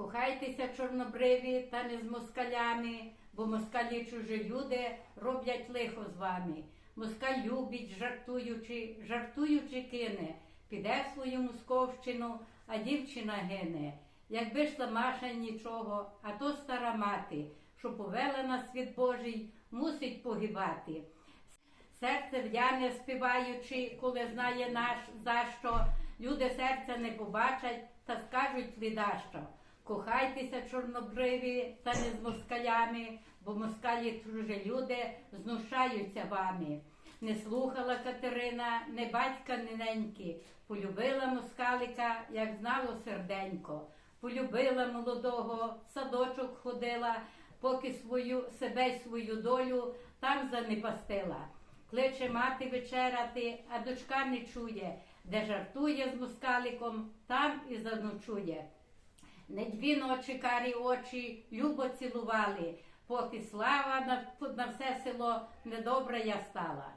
Кохайтеся чорнобриві та не з москалями, бо москалі чужі люди роблять лихо з вами. Москаль любить, жартуючи, жартуючи кине, піде в свою московщину, а дівчина гине. Якби ж Маша нічого, а то стара мати, що повела на світ Божий, мусить погибати. Серце в'яне співаючи, коли знає наш за що, люди серця не побачать та скажуть лідащо. Кохайтеся, чорнобриві, та не з москалями, бо москалі чужі люди знущаються вами. Не слухала Катерина, не батька, не неньки, полюбила москалика, як знало серденько. Полюбила молодого, садочок ходила, поки свою себе й свою долю там занепастила. Кличе мати вечеряти, а дочка не чує, де жартує з москаликом, там і заночує. Не дві ночі карі очі любо цілували, поки слава на, на все село недобра я стала.